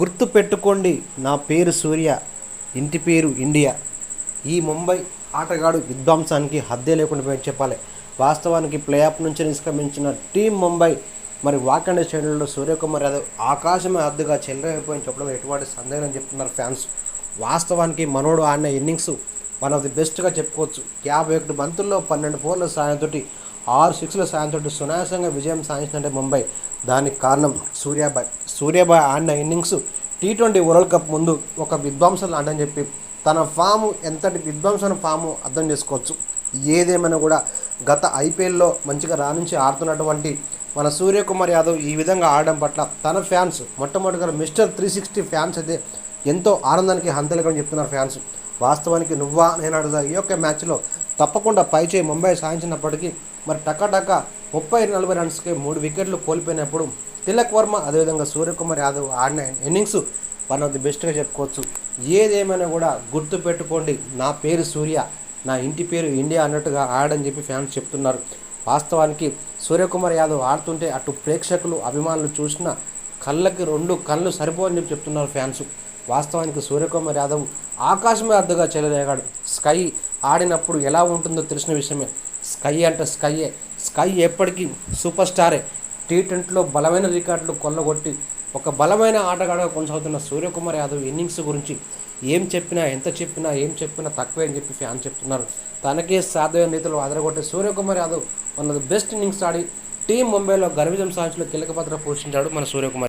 గుర్తు పెట్టుకోండి నా పేరు సూర్య ఇంటి పేరు ఇండియా. ఈ ముంబై ఆటగాడు విధ్వంసానికి హద్దే లేకుండా పోయి చెప్పాలి. వాస్తవానికి ప్లే ఆఫ్ నుంచి నిష్క్రమించిన టీం ముంబై మరి వాకండే శ్రేణుల్లో సూర్యకుమార్ యాదవ్ ఆకాశమే అద్దుగా చెల్లరైపోయిన చెప్పడం ఎటువంటి సందేహం చెప్తున్నారు ఫ్యాన్స్. వాస్తవానికి మనోడు ఆడిన ఇన్నింగ్స్ వన్ ఆఫ్ ది బెస్ట్గా చెప్పుకోవచ్చు. యాభై ఒకటి బంతుల్లో పన్నెండు ఫోర్ల సాయంతో ఆరు సిక్స్ల సాయంతో సునాయాసంగా విజయం సాధించినట్టే ముంబై. దానికి కారణం సూర్యాబాయ్. సూర్యాబాయ్ ఆడిన innings T twenty world cup ముందు ఒక విధ్వంసం ఆడని చెప్పి తన ఫాము ఎంతటి విధ్వంసన ఫాము అర్థం చేసుకోవచ్చు. ఏదేమైనా కూడా గత ఐపీఎల్లో మంచిగా రాణించి ఆడుతున్నటువంటి మన సూర్యకుమార్ యాదవ్ ఈ విధంగా ఆడడం పట్ల తన ఫ్యాన్స్ మొట్టమొదటిగా మిస్టర్ త్రీ సిక్స్టీ ఫ్యాన్స్ అయితే ఎంతో ఆనందానికి హంతలుగా చెప్తున్నారు ఫ్యాన్స్. వాస్తవానికి నువ్వా నేను అడుగుదా? ఈ యొక్క మ్యాచ్లో తప్పకుండా పైచేయి ముంబై సాధించినప్పటికీ మరి టకాటక ముప్పై నలభై రన్స్కి మూడు వికెట్లు కోల్పోయినప్పుడు తిలక్ వర్మ అదేవిధంగా సూర్యకుమార్ యాదవ్ ఆడిన ఇన్నింగ్స్ వన్ ఆఫ్ ది బెస్ట్గా చెప్పుకోవచ్చు. ఏదేమైనా కూడా గుర్తు పెట్టుకోండి. నా పేరు సూర్య నా ఇంటి పేరు ఇండియా అన్నట్టుగా ఆడని చెప్పి ఫ్యాన్స్ చెప్తున్నారు. వాస్తవానికి సూర్యకుమార్ యాదవ్ ఆడుతుంటే అటు ప్రేక్షకులు అభిమానులు చూసిన కళ్ళకి రెండు కళ్ళు సరిపోని చెప్పి చెప్తున్నారు ఫ్యాన్స్. వాస్తవానికి సూర్యకుమార్ యాదవ్ ఆకాశమే అద్దుగా చెలరేగాడు. స్కై ఆడినప్పుడు ఎలా ఉంటుందో తెలిసిన విషయమే. స్కై అంటే స్కైయే. స్కై ఎప్పటికీ సూపర్ స్టారే. టీ ట్వంటీలో బలమైన రికార్డులు కొల్లగొట్టి ఒక బలమైన ఆటగాడగా కొనసాగుతున్న సూర్యకుమార్ యాదవ్ ఇన్నింగ్స్ గురించి ఏం చెప్పినా ఎంత చెప్పినా ఏం చెప్పినా తక్కువే అని చెప్పి ఫ్యాన్ చెప్తున్నారు. తనకే సాధ్యమైన రీతిలో అదరగొట్టే Suryakumar Yadav one of the best innings Audi team ముంబైలో ఘన విజయం సాధించలో కీలక పాత్ర పోషించాడు మన సూర్యకుమార్.